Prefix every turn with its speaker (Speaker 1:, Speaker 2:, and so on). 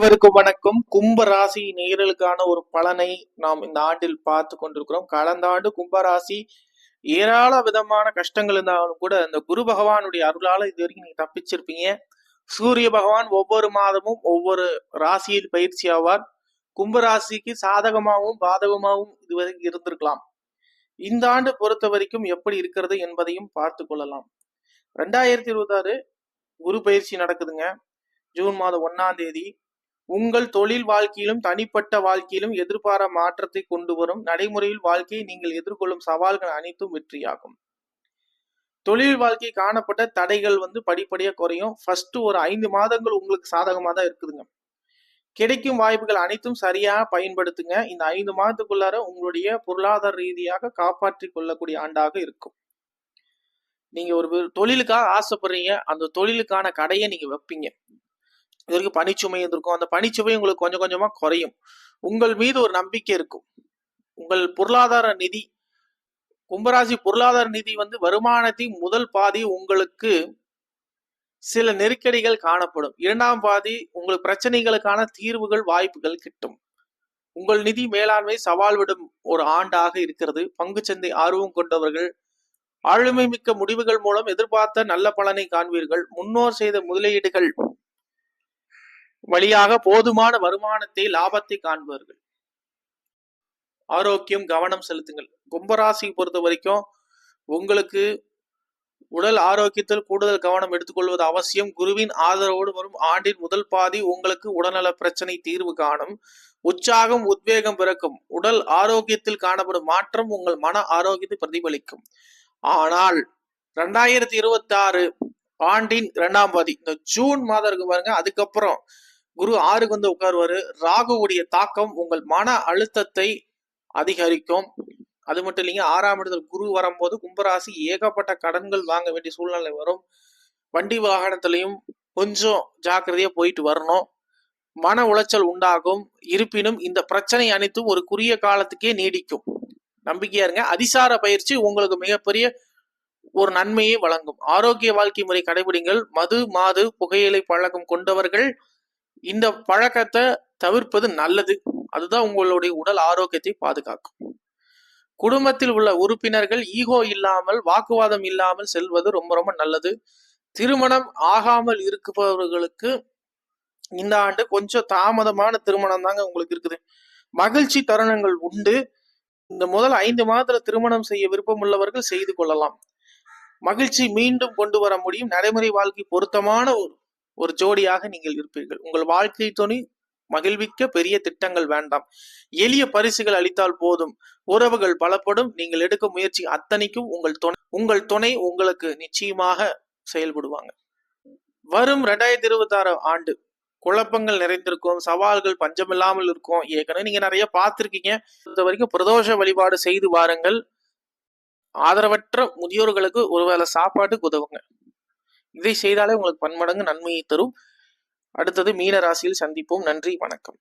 Speaker 1: அனைவருக்கும் வணக்கம். கும்ப ராசி ஒரு பலனை நாம் இந்த ஆண்டில் பார்த்து கொண்டிருக்கிறோம். கடந்த ஆண்டு கும்பராசி ஏராள விதமான கஷ்டங்கள் இருந்தாலும் கூட இந்த குரு பகவானுடைய அருளால இது வரைக்கும் நீங்க தப்பிச்சிருப்பீங்க. சூரிய பகவான் ஒவ்வொரு மாதமும் ஒவ்வொரு ராசியில் பயிற்சி ஆவார். கும்பராசிக்கு சாதகமாகவும் பாதகமாகவும் இதுவரைக்கும் இருந்திருக்கலாம். இந்த ஆண்டு பொறுத்த வரைக்கும் எப்படி இருக்கிறது என்பதையும் பார்த்து கொள்ளலாம். ரெண்டாயிரத்தி இருபத்தாறு குரு பயிற்சி நடக்குதுங்க. ஜூன் மாதம் ஒன்னாம் தேதி உங்கள் தொழில் வாழ்க்கையிலும் தனிப்பட்ட வாழ்க்கையிலும் எதிர்பாரா மாற்றத்தை கொண்டு வரும் நடைமுறையில் வாழ்க்கையை நீங்கள் எதிர்கொள்ளும் சவால்கள் அனைத்தும் வெற்றியாகும். தொழில் வாழ்க்கை காணப்பட்ட தடைகள் வந்து படிப்படியாக குறையும். ஃபர்ஸ்ட் ஒரு ஐந்து மாதங்கள் உங்களுக்கு சாதகமாக தான் இருக்குதுங்க. கிடைக்கும் வாய்ப்புகள் அனைத்தும் சரியாக பயன்படுத்துங்க. இந்த ஐந்து மாதத்துக்குள்ளார உங்களுடைய பொருளாதார ரீதியாக காப்பாற்றி கொள்ளக்கூடிய ஆண்டாக இருக்கும். நீங்க ஒரு தொழிலுக்காக ஆசைப்படுறீங்க. அந்த தொழிலுக்கான கடையை நீங்க வைப்பீங்க. இது வரைக்கும் பனிச்சுமை இருந்திருக்கும். அந்த பனிச்சுமை உங்களுக்கு கொஞ்சம் கொஞ்சமா குறையும். உங்கள் மீது ஒரு நம்பிக்கை இருக்கும். உங்கள் பொருளாதார நிதி கும்பராசி பொருளாதார நிதி வந்து வருமானத்தின் முதல் பாதி உங்களுக்கு சில நெருக்கடிகள் காணப்படும். இரண்டாம் பாதி உங்கள் பிரச்சனைகளுக்கான தீர்வுகள் வாய்ப்புகள் கிட்டும். உங்கள் நிதி மேலாண்மை சவால் விடும் ஒரு ஆண்டாக இருக்கிறது. பங்குச்சந்தை ஆர்வம் கொண்டவர்கள் ஆளுமை மிக்க முடிவுகள் மூலம் எதிர்பார்த்த நல்ல பலனை காண்பீர்கள். முன்னோர் செய்த முதலீடுகள் வழியாக போதுமான வருமானத்தை லாபத்தை காண்பவர்கள். ஆரோக்கியம் கவனம் செலுத்துங்கள். கும்பராசி பொறுத்த வரைக்கும் உங்களுக்கு உடல் ஆரோக்கியத்தில் கூடுதல் கவனம் எடுத்துக்கொள்வது அவசியம். குருவின் ஆதரவோடு வரும் ஆண்டின் முதல் பாதி உங்களுக்கு உடல்நல பிரச்சனை தீர்வு காணும். உற்சாகம் உத்வேகம் பிறக்கும். உடல் ஆரோக்கியத்தில் காணப்படும் மாற்றம் உங்கள் மன ஆரோக்கியத்தை பிரதிபலிக்கும். ஆனால் ரெண்டாயிரத்தி இருபத்தி ஆறு ஆண்டின் இரண்டாம் பாதி இந்த ஜூன் மாதம் இருக்கு பாருங்க அதுக்கப்புறம் குரு ஆறுக்கு வந்து உட்காருவாரு. ராகுவுடைய தாக்கம் உங்கள் மன அழுத்தத்தை அதிகரிக்கும். அது மட்டும் இல்லைங்க ஆறாம் இடத்துல குரு வரும்போது கும்பராசி ஏகப்பட்ட கடன்கள் வாங்க வேண்டிய சூழ்நிலை வரும். வண்டி வாகனத்திலையும் கொஞ்சம் ஜாக்கிரதையா போயிட்டு வரணும். மன உளைச்சல் உண்டாகும். இருப்பினும் இந்த பிரச்சனை அனைத்தும் ஒரு குறுகிய காலத்துக்கே நீடிக்கும். நம்பிக்கையா இருங்க. அதிசார பயிற்சி உங்களுக்கு மிகப்பெரிய ஒரு நன்மையை வழங்கும். ஆரோக்கிய வாழ்க்கை முறை கடைபிடிங்கள். மது மாது புகையிலை பழக்கம் கொண்டவர்கள் இந்த பழக்கத்தை தவிர்ப்பது நல்லது. அதுதான் உங்களுடைய உடல் ஆரோக்கியத்தை பாதுகாக்கும். குடும்பத்தில் உள்ள உறுப்பினர்கள் ஈகோ இல்லாமல் வாக்குவாதம் இல்லாமல் செல்வது ரொம்ப ரொம்ப நல்லது. திருமணம் ஆகாமல் இருப்பவர்களுக்கு இந்த ஆண்டு கொஞ்சம் தாமதமான திருமணம் தாங்க உங்களுக்கு இருக்குது. மகிழ்ச்சி தருணங்கள் உண்டு. இந்த முதல் ஐந்து மாதத்துல திருமணம் செய்ய விருப்பம் உள்ளவர்கள் செய்து கொள்ளலாம். மகிழ்ச்சி மீண்டும் கொண்டு வர முடியும். நடைமுறை வாழ்க்கை பொருத்தமான ஒரு ஒரு ஜோடியாக நீங்கள் இருப்பீர்கள். உங்கள் வாழ்க்கை துணை மகிழ்விக்க பெரிய திட்டங்கள் வேண்டாம். எளிய பரிசுகள் அளித்தால் போதும். உறவுகள் பலப்படும். நீங்கள் எடுக்கும் முயற்சி அத்தனைக்கும் உங்கள் துணை உங்கள் துணை உங்களுக்கு நிச்சயமாக செயல்படுவாங்க. வரும் ரெண்டாயிரத்தி இருபத்தி ஆறு ஆண்டு குழப்பங்கள் நிறைந்திருக்கும். சவால்கள் பஞ்சமில்லாமல் இருக்கும். ஏற்கனவே நீங்க நிறைய பார்த்துருக்கீங்க. இது வரைக்கும் பிரதோஷ வழிபாடு செய்து வாருங்கள். ஆதரவற்ற முதியோர்களுக்கு ஒருவேளை சாப்பாட்டுக்கு உதவுங்க. இதை செய்தாலே உங்களுக்கு பன்மடங்கு நன்மையை தரும். அடுத்தது மீன ராசியில் சந்திப்போம். நன்றி. வணக்கம்.